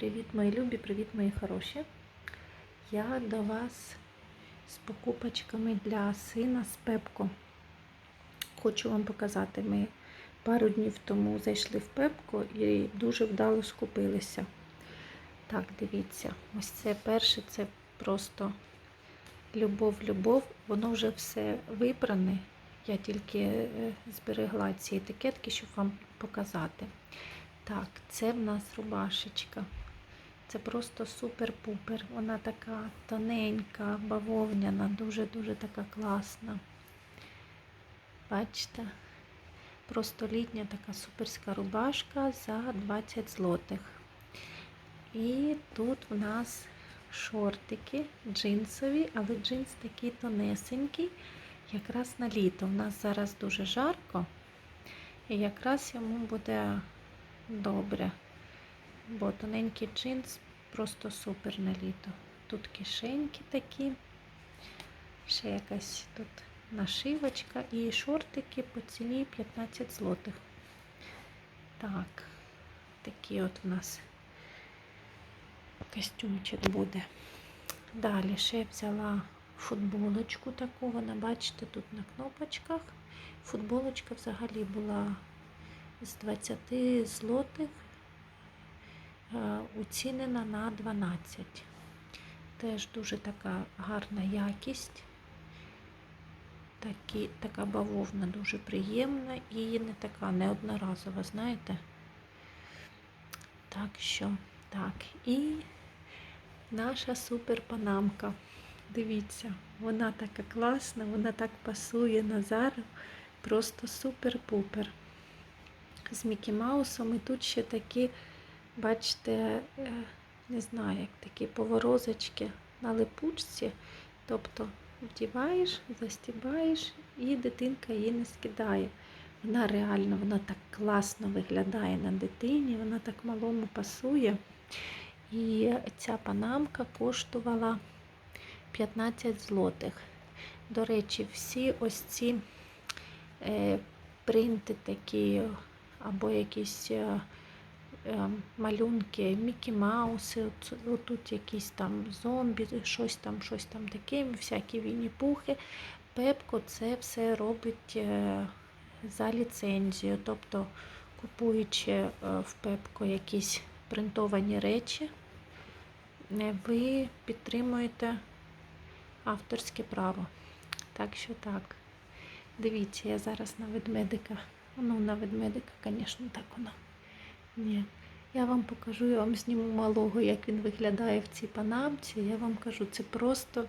Привіт, мої любі, привіт, мої хороші. Я до вас з покупочками для сина з Пепко. Хочу вам показати. Ми пару днів тому зайшли в Пепко і дуже вдало скупилися. Так, дивіться, ось це перше, це просто любов-любов. Воно вже все вибране. Я тільки е, зберегла ці етикетки, щоб вам показати. Так, це в нас рубашечка. Це просто супер-пупер. Вона така тоненька, бавовняна, дуже-дуже така класна. Бачите? Просто літня така суперська рубашка за 20 злотих. І тут в нас шортики джинсові, але джинс такий тонесенький, якраз на літо. У нас зараз дуже жарко, і якраз йому буде добре. Бо тоненький джинс просто супер на літо. Тут кишеньки такі, ще якась тут нашивочка і шортики по ціні 15 злотих. Так, такий от у нас костюмчик буде. Далі ще я взяла футболочку таку, вона, бачите, тут на кнопочках. Футболочка взагалі була з 20 злотих оцінена на 12. Теж дуже така гарна якість. Такі, така бавовна дуже приємна і не така неодноразова, знаєте? Так що, так, і наша супер панамка. Дивіться, вона така класна, вона так пасує Назару. Просто супер-пупер. З Мікі Маусом і тут ще такі, бачите, не знаю, як такі поворозочки на липучці. Тобто вдіваєш, застібаєш і дитинка її не скидає. Вона реально вона так класно виглядає на дитині, вона так малому пасує. І ця панамка коштувала 15 злотих. До речі, всі ось ці е, принти такі, або якісь е, е, малюнки, Мікі Мауси, от, отут якісь там зомбі, щось там, щось там таке, всякі вінні-пухи. Пепко це все робить е, за ліцензію. Тобто, купуючи е, в Пепко якісь принтовані речі, е, ви підтримуєте авторське право. Так що так. Дивіться, я зараз на ведмедика. Ну, на ведмедика, звісно, так воно. Ні. Я вам покажу, я вам зніму малого, як він виглядає в цій панамці. Я вам кажу, це просто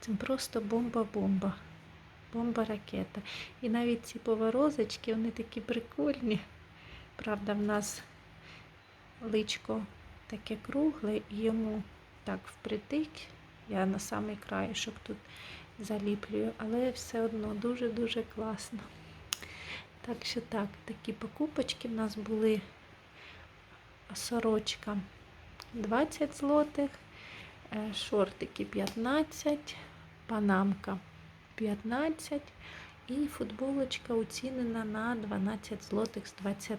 це просто бомба-бомба. Бомба-ракета. І навіть ці поворозочки, вони такі прикольні. Правда, в нас личко таке кругле, і йому так впритик. Я на самий краєшок тут заліплюю, але все одно дуже-дуже класно. Так що так, такі покупочки в нас були сорочка 20 злотих, шортики 15, панамка 15 і футболочка оцінена на 12 злотих з 20.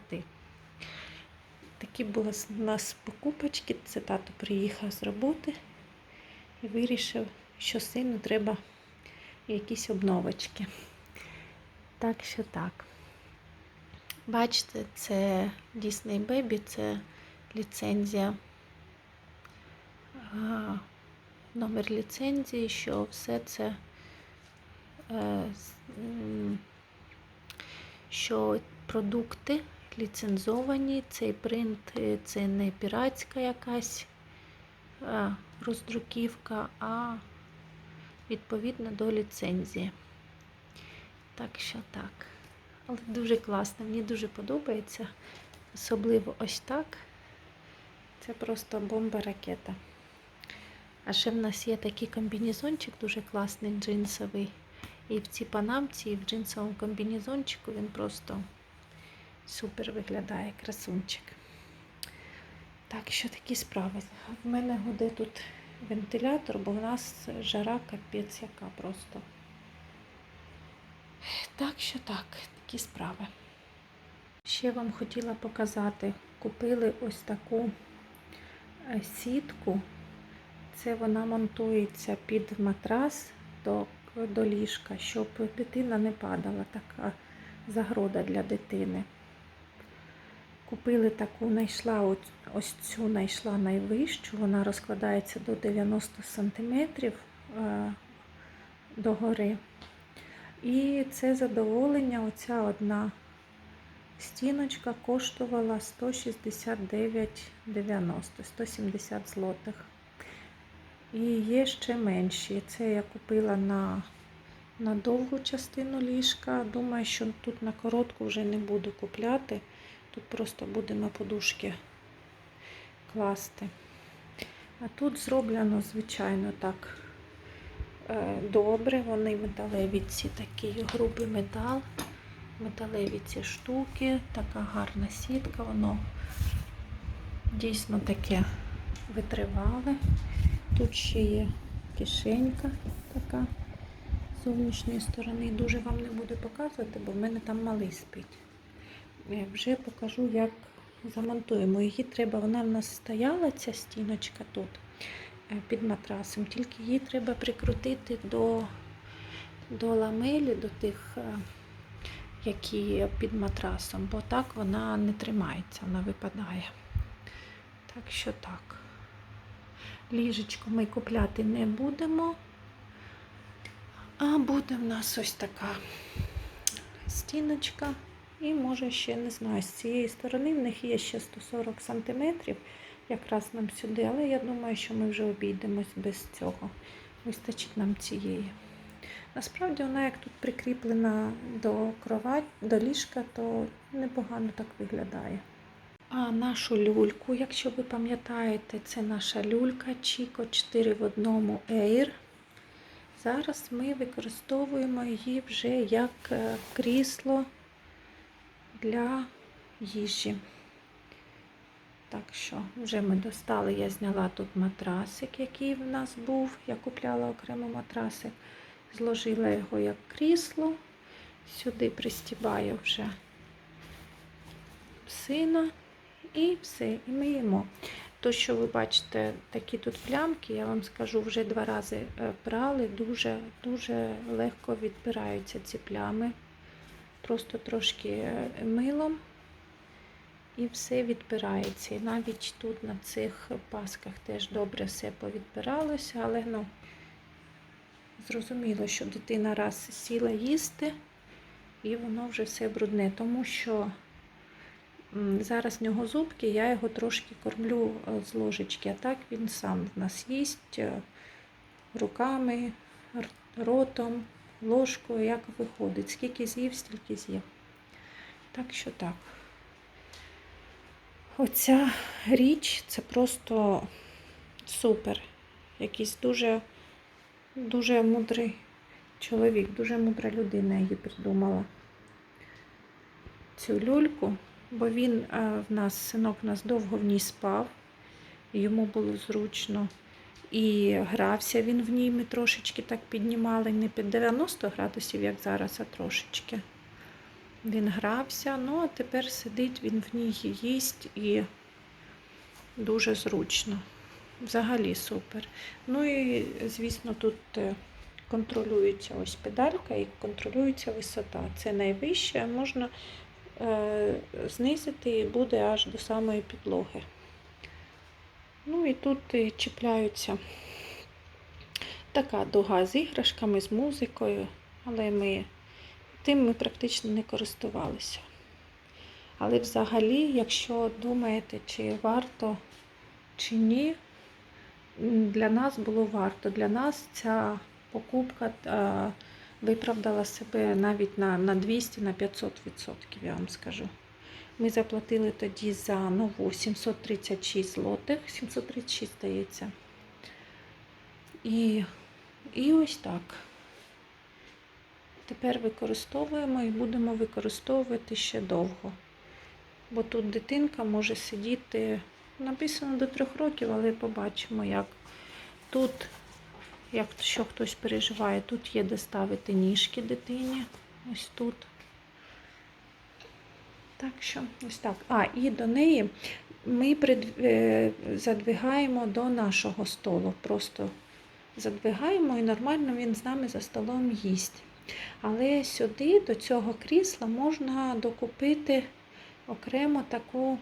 Такі були у нас покупочки. Це тато приїхав з роботи і вирішив, що сину треба якісь обновочки. Так що так. Бачите, це Disney Baby, це ліцензія, номер ліцензії, що все це, що продукти ліцензовані, цей принт це не піратська якась роздруківка, а відповідно до ліцензії. Так що так. Але дуже класно, мені дуже подобається. Особливо ось так. Це просто бомба-ракета. А ще в нас є такий комбінезончик дуже класний, джинсовий. І в цій панамці, і в джинсовому комбінезончику він просто супер виглядає, красунчик. Так, що такі справи? В мене гуде тут вентилятор, бо в нас жара капець яка просто. Так що так, такі справи. Ще вам хотіла показати, купили ось таку сітку. Це вона монтується під матрас до, до ліжка, щоб дитина не падала. Така загрода для дитини. Купили таку, знайшла ось, ось цю знайшла найвищу, вона розкладається до 90 см е, догори. І це задоволення, оця одна стіночка коштувала 169,90, 170 злотих. І є ще менші. Це я купила на, на довгу частину ліжка. Думаю, що тут на коротку вже не буду купляти. Тут просто будемо подушки класти. А тут зроблено, звичайно, так е, добре. Вони металеві ці такий грубий метал, металеві ці штуки, така гарна сітка, воно дійсно таке витривале. Тут ще є кишенька така з зовнішньої сторони. Дуже вам не буду показувати, бо в мене там малий спить. Е, Вже покажу, як замонтуємо. Її треба, вона в нас стояла, ця стіночка тут е, під матрасом, тільки її треба прикрутити до, до ламелі, до тих, е, які під матрасом, бо так вона не тримається, вона випадає. Так що так. Ліжечко ми купляти не будемо. А буде в нас ось така стіночка. І може ще не знаю, з цієї сторони в них є ще 140 см, якраз нам сюди, але я думаю, що ми вже обійдемось без цього. Вистачить нам цієї. Насправді вона як тут прикріплена до кровать, до ліжка, то непогано так виглядає. А нашу люльку, якщо ви пам'ятаєте, це наша люлька Chico 4 в одному Air. Зараз ми використовуємо її вже як е, крісло для їжі. Так що, вже ми достали, я зняла тут матрасик, який в нас був. Я купляла окремо матрасик, зложила його як крісло, сюди пристібаю вже сина і все, і ми їмо. То, що ви бачите, такі тут плямки, я вам скажу, вже два рази е, брали, дуже, дуже легко відбираються ці плями. Просто трошки е, милом і все відбирається. І навіть тут на цих пасках теж добре все повідбиралося, але ну, зрозуміло, що дитина раз сіла їсти, і воно вже все брудне, тому що зараз в нього зубки, я його трошки кормлю е, з ложечки, а так він сам в нас їсть е, руками, ротом ложкою, як виходить. Скільки з'їв, стільки з'їв. Так що так. Оця річ це просто супер. Якийсь дуже, дуже мудрий чоловік, дуже мудра людина її придумала. Цю люльку, бо він а, в нас, синок у нас довго в ній спав, йому було зручно. І грався він в ній, ми трошечки так піднімали, не під 90 градусів, як зараз, а трошечки. Він грався, ну а тепер сидить він в ній їсть і дуже зручно. Взагалі супер. Ну і, звісно, тут е, контролюється ось педалька і контролюється висота. Це найвище, можна е, знизити і буде аж до самої підлоги. Ну і тут і чіпляються така дуга з іграшками, з музикою, але ми тим ми практично не користувалися. Але взагалі, якщо думаєте, чи варто, чи ні, для нас було варто. Для нас ця покупка е, виправдала себе навіть на, на 200 на 500 відсотків, я вам скажу. Ми заплатили тоді за нову 736 злотих, 736 здається. І, і ось так. Тепер використовуємо і будемо використовувати ще довго. Бо тут дитинка може сидіти, написано до трьох років, але побачимо, як тут, якщо хтось переживає, тут є де ставити ніжки дитині. Ось тут. Так що, ось так. А, і до неї ми прид- е, задвигаємо до нашого столу. Просто задвигаємо і нормально він з нами за столом їсть. Але сюди, до цього крісла, можна докупити окремо таку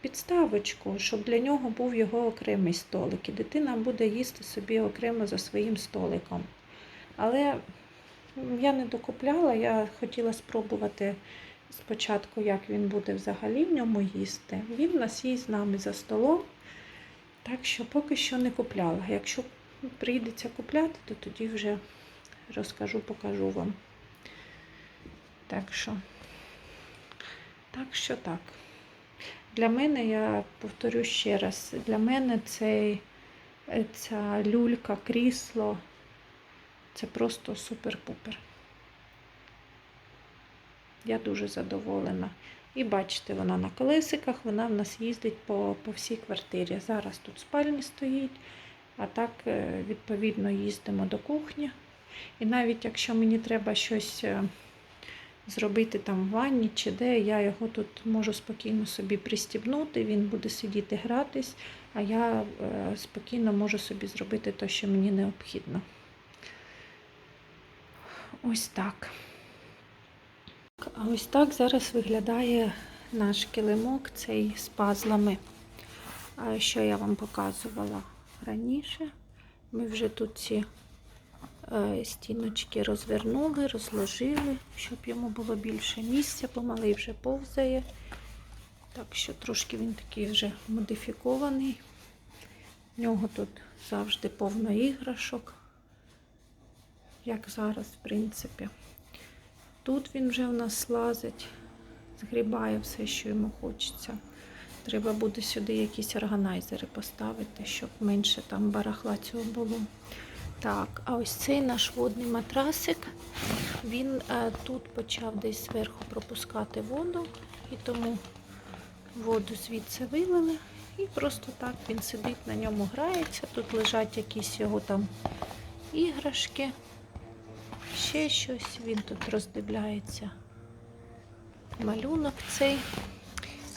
підставочку, щоб для нього був його окремий столик. І дитина буде їсти собі окремо за своїм столиком. Але я не докупляла, я хотіла спробувати спочатку, як він буде взагалі в ньому їсти. Він у нас їсть з нами за столом, так що поки що не купляла. Якщо прийдеться купляти, то тоді вже розкажу, покажу вам. Так що, так що так. Для мене, я повторю ще раз, для мене цей, е, ця люлька, крісло це просто супер-пупер. Я дуже задоволена. І бачите, вона на колесиках, вона в нас їздить по, по всій квартирі. Зараз тут спальні стоїть, а так, е, відповідно, їздимо до кухні. І навіть якщо мені треба щось е, зробити там в ванні чи де, я його тут можу спокійно собі пристібнути, він буде сидіти гратись, а я е, спокійно можу собі зробити те, що мені необхідно. Ось так. А ось так зараз виглядає наш килимок цей з пазлами. Що я вам показувала раніше. Ми вже тут ці стіночки розвернули, розложили, щоб йому було більше місця, бо малий вже повзає. Так що трошки він такий вже модифікований. В нього тут завжди повно іграшок, як зараз, в принципі. Тут він вже в нас лазить, згрібає все, що йому хочеться. Треба буде сюди якісь органайзери поставити, щоб менше там барахла цього було. Так, а ось цей наш водний матрасик, він е, тут почав десь зверху пропускати воду, і тому воду звідси вилили. І просто так він сидить на ньому, грається. Тут лежать якісь його там іграшки ще щось. Він тут роздивляється малюнок цей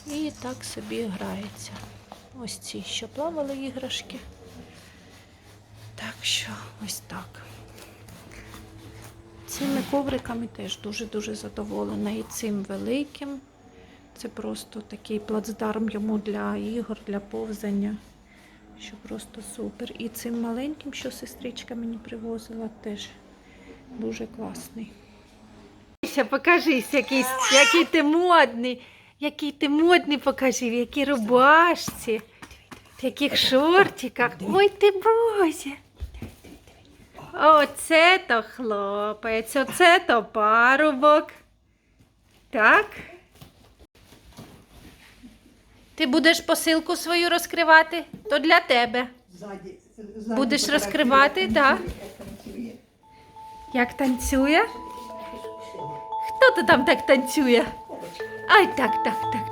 і так собі грається. Ось ці, що плавали іграшки. Так що ось так. Цими ковриками теж дуже-дуже задоволена. І цим великим. Це просто такий плацдарм йому для ігор, для повзання. Що просто супер. І цим маленьким, що сестричка мені привозила, теж дуже класний. Покажись, який, який ти модний. Який ти модний, покажи, в якій рубашці, в яких шортиках. Ой ти боже. Оце то хлопець, оце то парубок. Так? Ти будеш посилку свою розкривати? То для тебе. Ззаді, ззаді Будеш розкривати, так? танцює. Як танцює? Хто то там так танцює? Ай, так, так, так.